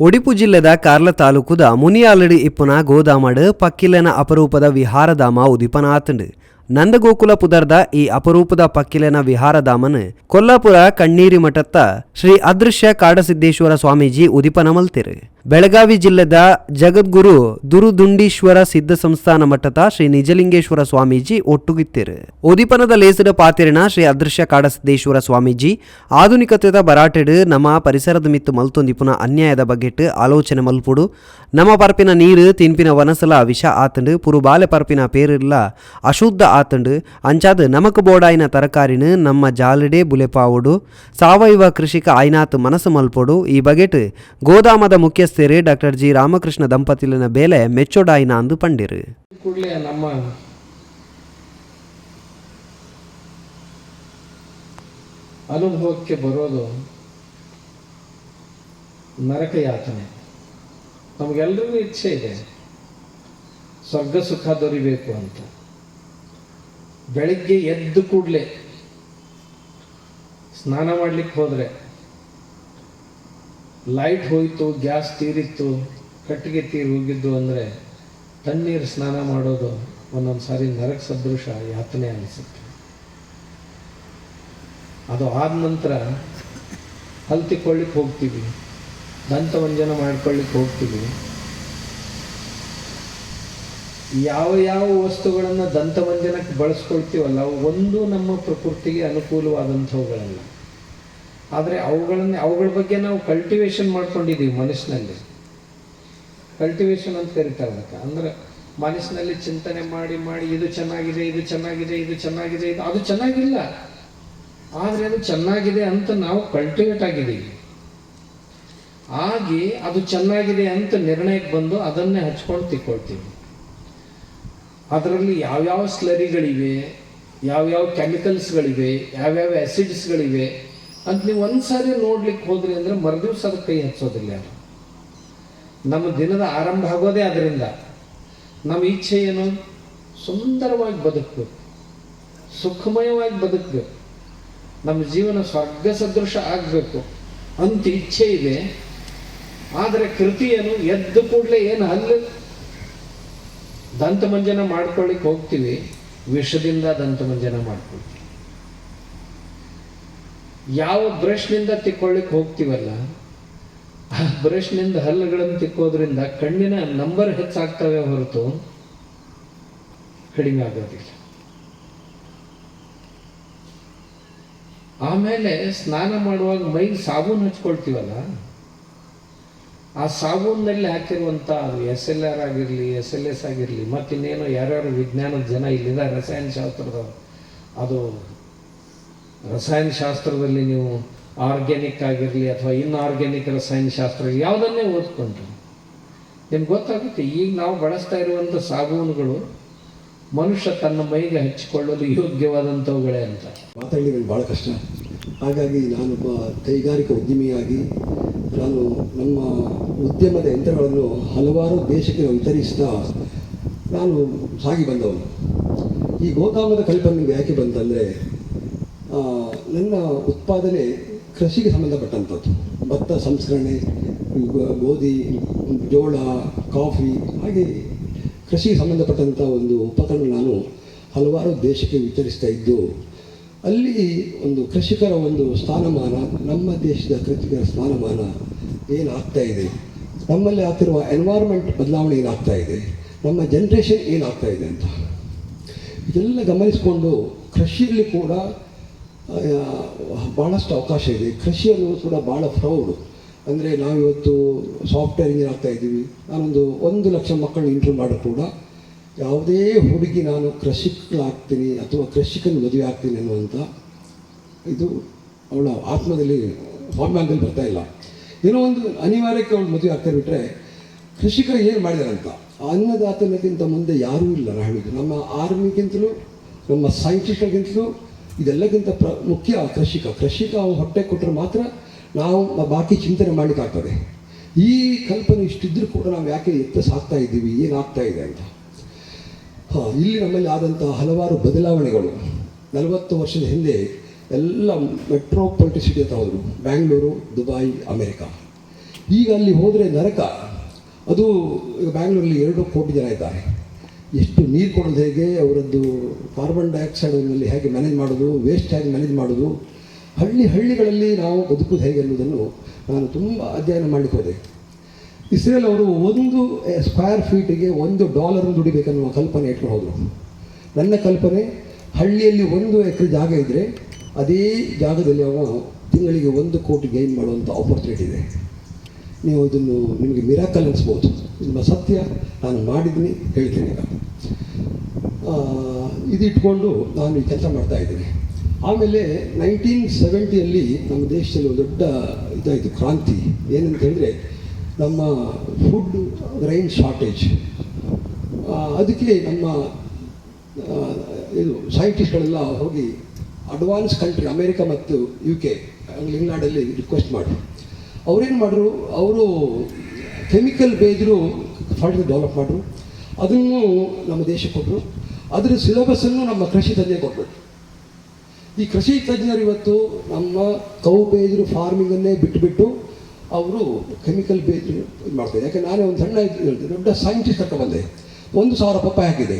ಉಡುಪು ಜಿಲ್ಲೆದ ಕಾರ್ಲ ತಾಲೂಕುದ ಮುನಿಯಾಲಡಿ ಇಪ್ಪುನ ಗೋದಾಮಡ್ ಪಕ್ಕಿಲೆನ ಅಪರೂಪದ ವಿಹಾರಧಾಮ ಉದಿಪನಾತಂಡ್ ನಂದಗೋಕುಲ ಪುದರ್ದ ಈ ಅಪರೂಪದ ಪಕ್ಕಿಲೆನ ವಿಹಾರಧಾಮನ್ ಕೊಲ್ಲಾಪುರ ಕಣ್ಣೀರಿ ಮಠತ್ತ ಶ್ರೀ ಅದೃಶ್ಯ ಕಾಡಸಿದ್ದೇಶ್ವರ ಸ್ವಾಮೀಜಿ ಉದಿಪನ ಮಲ್ತಿರು. ಬೆಳಗಾವಿ ಜಿಲ್ಲೆದ ಜಗದ್ಗುರು ದುರುದುಂಡೀಶ್ವರ ಸಿದ್ಧ ಸಂಸ್ಥಾನ ಮಠದ ಶ್ರೀ ನಿಜಲಿಂಗೇಶ್ವರ ಸ್ವಾಮೀಜಿ ಒಟ್ಟುಗಿತ್ತಿರು. ಉದಿಪನದ ಲೇಸದ ಪಾತಿರಿನ ಶ್ರೀ ಅದೃಶ್ಯ ಕಾಡಸಿದ್ದೇಶ್ವರ ಸ್ವಾಮೀಜಿ ಆಧುನಿಕತೆದ ಬರಾಟೆಡು ನಮ್ಮ ಪರಿಸರದ ಮಿತ್ತು ಮಲ್ತೊಂದಿಪುನ ಅನ್ಯಾಯದ ಬಗ್ಗೆಟ್ಟು ಆಲೋಚನೆ ಮಲ್ಪುಡು. ನಮ್ಮ ಪರ್ಪಿನ ನೀರು ತಿನ್ಪಿನ ವನಸಲ ವಿಷ ಆತಂಡು ಪುರು ಬಾಲೆ ಪರ್ಪಿನ ಪೇರಿಲ್ಲ ಅಶುದ್ಧ ಆತಂಡು. ಅಂಚಾದ ನಮಕ್ ಬೋಡಾಯಿನ ತರಕಾರಿನ ನಮ್ಮ ಜಾಲಡೆ ಬುಲೆಪಾವುಡು. ಸಾವಯವ ಕೃಷಿಕ ಆಯ್ನಾತ್ ಮನಸ್ಸು ಮಲ್ಪೊಡು. ಈ ಬಗೆಟ್ ಗೋದಾಮದ ಮುಖ್ಯಸ್ಥೆರೆ ಡಾಕ್ಟರ್ ಜಿ ರಾಮಕೃಷ್ಣ ದಂಪತಿಲಿನ ಬೇಲೆ ಮೆಚ್ಚೋಡಾಯಿನ ಅಂದು ಪಂಡಿರು. ಅನುಭವಕ್ಕೆ ಬರೋದು ನರಕ ಯಾತನೆ. ನಮಗೆಲ್ಲರಿಗೂ ಇಚ್ಛೆ ಇದೆ. ಸ್ವರ್ಗ ಸುಖ ದೊರಿಬೇಕು ಅಂತ. ಬೆಳಿಗ್ಗೆ ಎದ್ದು ಕೂಡಲೇ ಸ್ನಾನ ಮಾಡ್ಲಿಕ್ಕೆ ಹೋದರೆ ಲೈಟ್ ಹೋಯಿತು, ಗ್ಯಾಸ್ ತೀರಿತ್ತು, ಕಟ್ಟಿಗೆ ತೀರಿ ಹೋಗಿದ್ದು ಅಂದರೆ ತಣ್ಣೀರು ಸ್ನಾನ ಮಾಡೋದು ಒಂದೊಂದು ಸಾರಿ ನರಕ ಸದೃಶ ಯಾತನೆ ಅನಿಸುತ್ತೆ. ಅದು ಆದ ನಂತರ ಹಲ್ತಿಕೊಳ್ಳಿಕ್ಕೆ ಹೋಗ್ತೀವಿ. ದಂತವಂಜನ ಮಾಡ್ಕೊಳ್ಳಿಕ್ಕೆ ಹೋಗ್ತೀವಿ. ಯಾವ ಯಾವ ವಸ್ತುಗಳನ್ನು ದಂತವಂಜನಕ್ಕೆ ಬಳಸ್ಕೊಳ್ತೀವಲ್ಲ, ಒಂದು ನಮ್ಮ ಪ್ರಕೃತಿಗೆ ಅನುಕೂಲವಾದಂಥವುಗಳಲ್ಲ. ಆದರೆ ಅವುಗಳನ್ನೇ, ಅವುಗಳ ಬಗ್ಗೆ ನಾವು ಕಲ್ಟಿವೇಶನ್ ಮಾಡ್ಕೊಂಡಿದ್ದೀವಿ ಮನಸ್ಸಿನಲ್ಲಿ. ಕಲ್ಟಿವೇಶನ್ ಅಂತ ಕರಿತಾರೆ ಅದಕ್ಕೆ ಅಂದ್ರೆ ಮನಸ್ಸಿನಲ್ಲಿ ಚಿಂತನೆ ಮಾಡಿ ಮಾಡಿ, ಇದು ಚೆನ್ನಾಗಿದೆ ಇದು ಚೆನ್ನಾಗಿದೆ ಇದು ಚೆನ್ನಾಗಿದೆ, ಇದು, ಅದು ಚೆನ್ನಾಗಿಲ್ಲ. ಆದರೆ ಅದು ಚೆನ್ನಾಗಿದೆ ಅಂತ ನಾವು ಕಲ್ಟಿವೇಟ್ ಆಗಿದ್ದೀವಿ. ಆಗಿ ಅದು ಚೆನ್ನಾಗಿದೆ ಅಂತ ನಿರ್ಣಯಕ್ಕೆ ಬಂದು ಅದನ್ನೇ ಹಚ್ಕೊಂಡು ತಿಕ್ಕೊಳ್ತೀವಿ. ಅದರಲ್ಲಿ ಯಾವ್ಯಾವ ಸ್ಲರಿಗಳಿವೆ, ಯಾವ್ಯಾವ ಕೆಮಿಕಲ್ಸ್ಗಳಿವೆ, ಯಾವ್ಯಾವ ಆ್ಯಸಿಡ್ಸ್ಗಳಿವೆ ಅಂತ ನೀವು ಒಂದ್ಸಾರಿ ನೋಡ್ಲಿಕ್ಕೆ ಹೋದ್ರಿ ಅಂದ್ರೆ ಮರುದಿವ್ಸ ಅದು ಕೈ ಹಚ್ಚೋದಿಲ್ಲ ಯಾರು. ನಮ್ಮ ದಿನದ ಆರಂಭ ಆಗೋದೇ ಅದರಿಂದ ನಮ್ಮ ಇಚ್ಛೆ ಏನು? ಸುಂದರವಾಗಿ ಬದುಕಬೇಕು. ಸುಖಮಯವಾಗಿ ಬದುಕಬೇಕು. ನಮ್ಮ ಜೀವನ ಸ್ವರ್ಗ ಸದೃಶ ಆಗಬೇಕು. ಅಂತ ಇಚ್ಛೆ ಇದೆ. ಆದರೆ ಕೃತಿಯನ್ನು ಎದ್ದು ಕೂಡಲೇ ಏನು ಹಲ್ಲು ದಂತಮಂಜನ ಮಾಡ್ಕೊಳ್ಳಿಕ್ಕೆ ಹೋಗ್ತೀವಿ, ವಿಷದಿಂದ ದಂತಮಂಜನ ಮಾಡ್ಕೊಳ್ತೀವಿ. ಯಾವ ಬ್ರಷ್ನಿಂದ ತಿಕ್ಕೊಳ್ಳಿಕ್ಕೆ ಹೋಗ್ತೀವಲ್ಲ, ಆ ಬ್ರಷ್ನಿಂದ ಹಲ್ಲುಗಳನ್ನು ತಿಕ್ಕೋದ್ರಿಂದ ಕಣ್ಣಿನ ನಂಬರ್ ಹೆಚ್ಚಾಗ್ತವೆ ಹೊರತು ಕಡಿಮೆ ಆಗೋದಿಲ್ಲ. ಆಮೇಲೆ ಸ್ನಾನ ಮಾಡುವಾಗ ಮೈಗೆ ಸಾಬೂನು ಹಚ್ಕೊಳ್ತೀವಲ್ಲ ಆ ಸಾಬೂನಲ್ಲಿ ಹಾಕಿರುವಂಥ ಅದು ಎಸ್ ಎಲ್ ಆರ್ ಆಗಿರಲಿ, ಎಸ್ ಎಲ್ ಎಸ್ ಆಗಿರಲಿ, ಮತ್ತಿನ್ನೇನು ಯಾರ್ಯಾರು ವಿಜ್ಞಾನದ ಜನ ಇಲ್ಲಿದೆ, ರಸಾಯನ ಶಾಸ್ತ್ರದ ಅದು ರಸಾಯನ ಶಾಸ್ತ್ರದಲ್ಲಿ ನೀವು ಆರ್ಗ್ಯಾನಿಕ್ ಆಗಿರಲಿ ಅಥವಾ ಇನ್ಆರ್ಗ್ಯಾನಿಕ್ ರಸಾಯನ ಶಾಸ್ತ್ರ, ಯಾವುದನ್ನೇ ಓದ್ಕೊಂಡ್ರು. ನಿಮ್ಗೆ ಗೊತ್ತಾಗುತ್ತೆ, ಈಗ ನಾವು ಬಳಸ್ತಾ ಇರುವಂಥ ಸಾಬೂನುಗಳು ಮನುಷ್ಯ ತನ್ನ ಮೈಗೆ ಹಚ್ಚಿಕೊಳ್ಳಲು ಯೋಗ್ಯವಾದಂಥವುಗಳೇ ಅಂತ. ಮಾತಾಡಿದ್ರೆ ಭಾಳ ಕಷ್ಟ. ಹಾಗಾಗಿ ನಾನೊಬ್ಬ ಕೈಗಾರಿಕಾ ಉದ್ಯಮಿಯಾಗಿ, ನಾನು ನಮ್ಮ ಉದ್ಯಮದ ಯಂತ್ರಗಳನ್ನು ಹಲವಾರು ದೇಶಕ್ಕೆ ವಿತರಿಸ್ತಾ ನಾನು ಸಾಗಿ ಬಂದವನು. ಈ ಗೋದಾಮದ ಕಲ್ಪನೆ ಯಾಕೆ ಬಂತಂದರೆ ನನ್ನ ಉತ್ಪಾದನೆ ಕೃಷಿಗೆ ಸಂಬಂಧಪಟ್ಟಂಥದ್ದು. ಭತ್ತ ಸಂಸ್ಕರಣೆ ಗೋಧಿ, ಜೋಳ, ಕಾಫಿ, ಹಾಗೆ ಕೃಷಿಗೆ ಸಂಬಂಧಪಟ್ಟಂಥ ಒಂದು ಉಪಕರಣ ನಾನು ಹಲವಾರು ದೇಶಕ್ಕೆ ವಿತರಿಸ್ತಾ ಇದ್ದು ಅಲ್ಲಿ ಒಂದು ಕೃಷಿಕರ ಒಂದು ಸ್ಥಾನಮಾನ, ನಮ್ಮ ದೇಶದ ಕೃಷಿಕರ ಸ್ಥಾನಮಾನ ಏನಾಗ್ತಾ ಇದೆ? ನಮ್ಮಲ್ಲಿ ಆಗ್ತಿರುವ ಎನ್ವೈರ್ಮೆಂಟ್ ಬದಲಾವಣೆ ಏನಾಗ್ತಾ ಇದೆ? ನಮ್ಮ ಜನ್ರೇಷನ್ ಏನಾಗ್ತಾ ಇದೆ ಅಂತ. ಇದೆಲ್ಲ ಗಮನಿಸಿಕೊಂಡು ಕೃಷಿಯಲ್ಲಿ ಕೂಡ ಭಾಳಷ್ಟು ಅವಕಾಶ ಇದೆ. ಕೃಷಿಯಲ್ಲೂ ಕೂಡ ಭಾಳ ಪ್ರೌಡ್ ಅಂದರೆ ನಾವಿವತ್ತು ಸಾಫ್ಟ್ವೇರ್ ಇಂಜಿನಿಯರ್ ಆಗ್ತಾ ಇದ್ದೀವಿ. ನಾನೊಂದು ಒಂದು ಲಕ್ಷ ಮಕ್ಕಳನ್ನ ಇಂಟ್ರೂ ಮಾಡೋ ಕೂಡ ಯಾವುದೇ ಹುಡುಗಿ ನಾನು ಕೃಷಿಕಳಾಗ್ತೀನಿ ಅಥವಾ ಕೃಷಿಕನ ಮದುವೆ ಆಗ್ತೀನಿ ಅನ್ನುವಂಥ ಇದು ಅವಳ ಆತ್ಮದಲ್ಲಿ ಫಾರ್ಮ್ಯಾನ್ದಲ್ಲಿ ಬರ್ತಾ ಇಲ್ಲ. ಏನೋ ಒಂದು ಅನಿವಾರ್ಯಕ್ಕೆ ಅವಳು ಮದುವೆ ಆಗ್ತಾ ಬಿಟ್ಟರೆ ಕೃಷಿಕರು ಏನು ಮಾಡಿದಾರಂತ? ಅನ್ನದಾತನಕ್ಕಿಂತ ಮುಂದೆ ಯಾರೂ ಇಲ್ಲ ನಾನು ಹೇಳಿದ್ದು. ನಮ್ಮ ಆರ್ಮಿಗಿಂತಲೂ, ನಮ್ಮ ಸೈಂಟಿಸ್ಟ್ಗಿಂತಲೂ ಇದೆಲ್ಲಕ್ಕಿಂತ ಪ್ರ, ಮುಖ್ಯ ಕೃಷಿಕ. ಕೃಷಿಕ ಅವು ಹೊಟ್ಟೆ ಕೊಟ್ಟರೆ ಮಾತ್ರ ನಾವು ಬಾಕಿ ಚಿಂತನೆ ಮಾಡಲಿಕ್ಕಾಗ್ತದೆ. ಈ ಕಲ್ಪನೆ ಇಷ್ಟಿದ್ರೂ ಕೂಡ ನಾವು ಯಾಕೆ ಎತ್ತ ಸಾಕ್ತಾ ಇದ್ದೀವಿ? ಏನಾಗ್ತಾ ಇದೆ ಅಂತ. ಇಲ್ಲಿ ನಮ್ಮಲ್ಲಿ ಆದಂತಹ ಹಲವಾರು ಬದಲಾವಣೆಗಳು. ನಲವತ್ತು ವರ್ಷದ ಹಿಂದೆ ಎಲ್ಲ ಮೆಟ್ರೋಪಾಲಿಟಿ ಸಿಟಿ ಅಂತ ಹೋದರು. Bangalore Dubai America. ಈಗ ಅಲ್ಲಿ ಹೋದರೆ ನರಕ. ಅದು ಈಗ ಬ್ಯಾಂಗ್ಳೂರಲ್ಲಿ ಎರಡು ಕೋಟಿ ಜನ ಇದ್ದಾರೆ. ಎಷ್ಟು ನೀರು ಕೊಡೋದು ಹೇಗೆ, ಅವರದ್ದು ಕಾರ್ಬನ್ ಡೈಆಕ್ಸೈಡ್ನಲ್ಲಿ ಹೇಗೆ ಮ್ಯಾನೇಜ್ ಮಾಡೋದು, ವೇಸ್ಟ್ ಹೇಗೆ ಮ್ಯಾನೇಜ್ ಮಾಡೋದು, ಹಳ್ಳಿ ಹಳ್ಳಿಗಳಲ್ಲಿ ನಾವು ಬದುಕೋದು ಹೇಗೆ ಅನ್ನೋದನ್ನು ನಾನು ತುಂಬ ಅಧ್ಯಯನ ಮಾಡಲಿಕ್ಕೆ ಇಸ್ರೇಲ್ ಅವರು ಒಂದು ಸ್ಕ್ವೇರ್ ಫೀಟಿಗೆ ಒಂದು ಡಾಲರ್ ದುಡಿಬೇಕನ್ನುವ ಕಲ್ಪನೆ ಇಟ್ಕೊಂಡು ಹೋದರು ನನ್ನ ಕಲ್ಪನೆ, ಹಳ್ಳಿಯಲ್ಲಿ ಒಂದು ಎಕರೆ ಜಾಗ ಇದ್ದರೆ ಅದೇ ಜಾಗದಲ್ಲಿ ಅವನು ತಿಂಗಳಿಗೆ ಒಂದು ಕೋಟಿ ಗೈನ್ ಮಾಡುವಂಥ ಆಪರ್ಚುನಿಟಿ ಇದೆ. ನೀವು ಅದನ್ನು ನಿಮಗೆ ಮಿರಾಕಲ್ ಅನಿಸ್ಬೋದು. ನಿಮ್ಮ ಸತ್ಯ ನಾನು ಮಾಡಿದ್ದೀನಿ, ಹೇಳ್ತೀನಿ. ಇದು ಇಟ್ಕೊಂಡು ನಾನು ಈ ಕೆಲಸ ಮಾಡ್ತಾ ಇದ್ದೀನಿ. ಆಮೇಲೆ ನೈನ್ಟೀನ್ ಸೆವೆಂಟಿಯಲ್ಲಿ ನಮ್ಮ ದೇಶದಲ್ಲಿ ಒಂದು ದೊಡ್ಡ ಇದಾಯಿತು, ಕ್ರಾಂತಿ. ಏನಂತ ಹೇಳಿದ್ರೆ ನಮ್ಮ ಫುಡ್ ರೈನ್ ಶಾರ್ಟೇಜ್ ಅದಕ್ಕೆ ನಮ್ಮ ಇದು ಸೈಂಟಿಸ್ಟ್ಗಳೆಲ್ಲ ಹೋಗಿ ಅಡ್ವಾನ್ಸ್ ಕಂಟ್ರಿ ಅಮೇರಿಕ ಮತ್ತು ಯು ಕೆ ಇಂಗ್ಲೆಂಡಲ್ಲಿ ರಿಕ್ವೆಸ್ಟ್ ಮಾಡಿದ್ರು ಅವ್ರೇನು ಮಾಡಿದ್ರು ಅವರು ಕೆಮಿಕಲ್ ಬೇಜ್ರು ಫಾರ್ಟಿ ಡೆವಲಪ್ ಮಾಡಿದ್ರು ಅದನ್ನು ನಮ್ಮ ದೇಶಕ್ಕೆ ಕೊಟ್ಟರು ಅದರ ಸಿಲೆಬಸ್ಸನ್ನು ನಮ್ಮ ಕೃಷಿ ತಜ್ಞ ಕೊಟ್ಟರು ಈ ಕೃಷಿ ತಜ್ಞರು ಇವತ್ತು ನಮ್ಮ ಕೌ ಬೇಜರು ಫಾರ್ಮಿಂಗನ್ನೇ ಬಿಟ್ಟುಬಿಟ್ಟು ಅವರು ಕೆಮಿಕಲ್ ಬೇಸ್ ಇದು ಮಾಡ್ತಾರೆ. ಯಾಕೆ ನಾನೇ ಒಂದು ಸಣ್ಣ ಹೇಳ್ತೀನಿ, ದೊಡ್ಡ ಸೈಂಟಿಸ್ಟ್ ಅಂತ ಬಂದೆ. ಒಂದು ಸಾವಿರ ಪಪ್ಪಾಯ ಹಾಕಿದೆ.